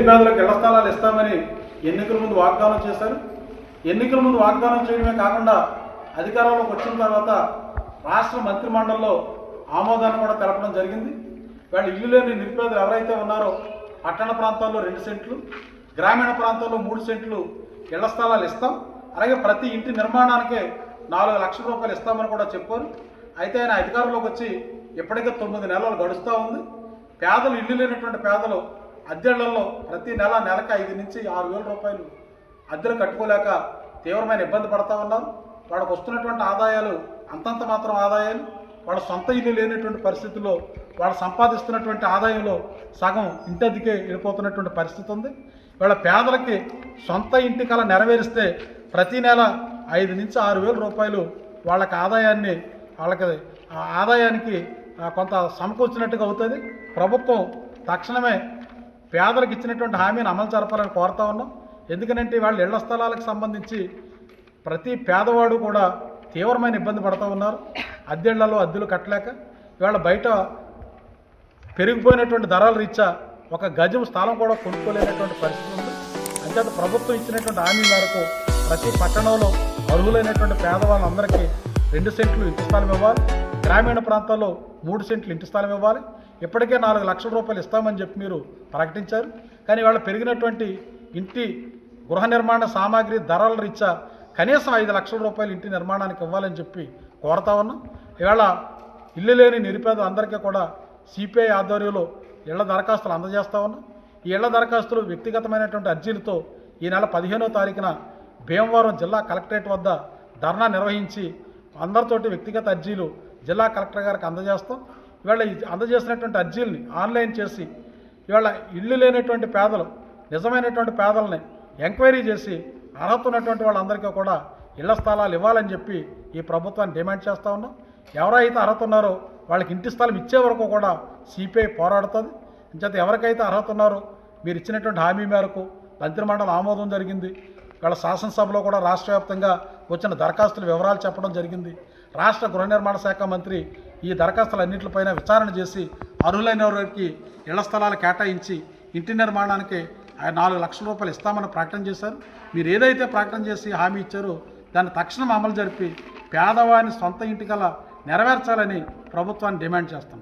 నిరుపేదలకు ఇళ్ళ స్థలాలు ఇస్తామని ఎన్నికల ముందు వాగ్దానం చేశారు. ఎన్నికల ముందు వాగ్దానం చేయడమే కాకుండా అధికారంలోకి వచ్చిన తర్వాత రాష్ట్ర మంత్రిమండలిలో ఆమోదాన్ని కూడా తెలపడం జరిగింది. వాళ్ళు ఇల్లు లేని నిరుపేదలు ఎవరైతే ఉన్నారో పట్టణ ప్రాంతాల్లో రెండు సెంట్లు గ్రామీణ ప్రాంతాల్లో మూడు సెంట్లు ఇళ్ళ స్థలాలు ఇస్తాం. అలాగే ప్రతి ఇంటి నిర్మాణానికే నాలుగు లక్షల రూపాయలు ఇస్తామని కూడా చెప్పారు. అయితే ఆయన అధికారంలోకి వచ్చి ఇప్పటికే తొమ్మిది నెలలు గడుస్తూ ఉంది. పేదలు ఇల్లు లేనటువంటి పేదలు అద్దెళ్ళలో ప్రతి నెల నెలకి ఐదు నుంచి ఆరు వేల రూపాయలు అద్దెలు కట్టుకోలేక తీవ్రమైన ఇబ్బంది పడతా ఉన్నారు వాళ్ళకు వస్తున్నటువంటి ఆదాయాలు అంతంత మాత్రం ఆదాయాలు. వాళ్ళ సొంత ఇల్లు లేనటువంటి పరిస్థితుల్లో వాళ్ళు సంపాదిస్తున్నటువంటి ఆదాయంలో సగం ఇంటద్దికే వెళ్ళిపోతున్నటువంటి పరిస్థితి ఉంది. వాళ్ళ పేదలకి సొంత ఇంటి కల నెరవేరిస్తే ప్రతి నెల ఐదు నుంచి ఆరు వేల రూపాయలు వాళ్ళకి ఆదాయాన్ని వాళ్ళకి ఆదాయానికి కొంత సమకూర్చినట్టుగా అవుతుంది. ప్రభుత్వం తక్షణమే పేదలకు ఇచ్చినటువంటి హామీని అమలు జరపాలని కోరుతా ఉన్నాం. ఎందుకనంటే వాళ్ళ ఇళ్ళ స్థలాలకు సంబంధించి ప్రతి పేదవాడు కూడా తీవ్రమైన ఇబ్బంది పడుతూ ఉన్నారు. అద్దెళ్ళలో అద్దెలు కట్టలేక ఇవాళ బయట పెరిగిపోయినటువంటి ధరల రీత్యా ఒక గజం స్థలం కూడా కొనుక్కోలేనటువంటి పరిస్థితి ఉంది. అంతేత ప్రభుత్వం ఇచ్చినటువంటి హామీ మేరకు ప్రతి పట్టణంలో అర్హులైనటువంటి పేదవాళ్ళందరికీ రెండు సెంట్లు ఇంటి స్థలం ఇవ్వాలి. గ్రామీణ ప్రాంతాల్లో మూడు సెంట్లు ఇంటి స్థలం ఇవ్వాలి. ఇప్పటికే నాలుగు లక్షల రూపాయలు ఇస్తామని చెప్పి మీరు ప్రకటించారు. కానీ వాళ్ళ పెరిగినటువంటి ఇంటి గృహ నిర్మాణ సామాగ్రి ధరల రీత్యా కనీసం ఐదు లక్షల రూపాయలు ఇంటి నిర్మాణానికి ఇవ్వాలని చెప్పి కోరుతా ఉన్నాం. ఇవాళ ఇల్లు లేని నిరుపేద అందరికీ కూడా సిపిఐ ఆధ్వర్యంలో ఇళ్ళ దరఖాస్తులు అందజేస్తా ఉన్నాం. ఈ ఇళ్ళ దరఖాస్తులు వ్యక్తిగతమైనటువంటి అర్జీలతో ఈ నెల పదిహేనో తారీఖున భీమవరం జిల్లా కలెక్టరేట్ వద్ద ధర్నా నిర్వహించి అందరితోటి వ్యక్తిగత అర్జీలు జిల్లా కలెక్టర్ గారికి అందజేస్తాం. ఇవాళ అందజేసినటువంటి అర్జీలని ఆన్లైన్ చేసి ఇవాళ ఇల్లు లేనటువంటి పేదలు నిజమైనటువంటి పేదలని ఎంక్వైరీ చేసి అర్హత ఉన్నటువంటి వాళ్ళందరికీ కూడా ఇళ్ళ స్థలాలు ఇవ్వాలని చెప్పి ఈ ప్రభుత్వాన్ని డిమాండ్ చేస్తూ ఉన్నాం. ఎవరైతే అర్హత ఉన్నారో వాళ్ళకి ఇంటి స్థలం ఇచ్చే వరకు కూడా సిపిఐ పోరాడుతుంది. ఇంచేత ఎవరికైతే అర్హత ఉన్నారో మీరు ఇచ్చినటువంటి హామీ మేరకు మంత్రిమండలి ఆమోదం జరిగింది. వాళ్ళ శాసనసభలో కూడా రాష్ట్ర వ్యాప్తంగా వచ్చిన దరఖాస్తుల వివరాలు చెప్పడం జరిగింది. రాష్ట్ర గృహ నిర్మాణ శాఖ మంత్రి ఈ దరఖాస్తులన్నింటిపైన విచారణ చేసి అర్హులైన వారికి ఇళ్ళ స్థలాలు కేటాయించి ఇంటి నిర్మాణానికి ఆయన నాలుగు లక్షల రూపాయలు ఇస్తామని ప్రకటన చేశారు. మీరు ఏదైతే ప్రకటన చేసి హామీ ఇచ్చారో దాన్ని తక్షణం అమలు జరిపి పేదవాని సొంత ఇంటికల నెరవేర్చాలని ప్రభుత్వాన్ని డిమాండ్ చేస్తాం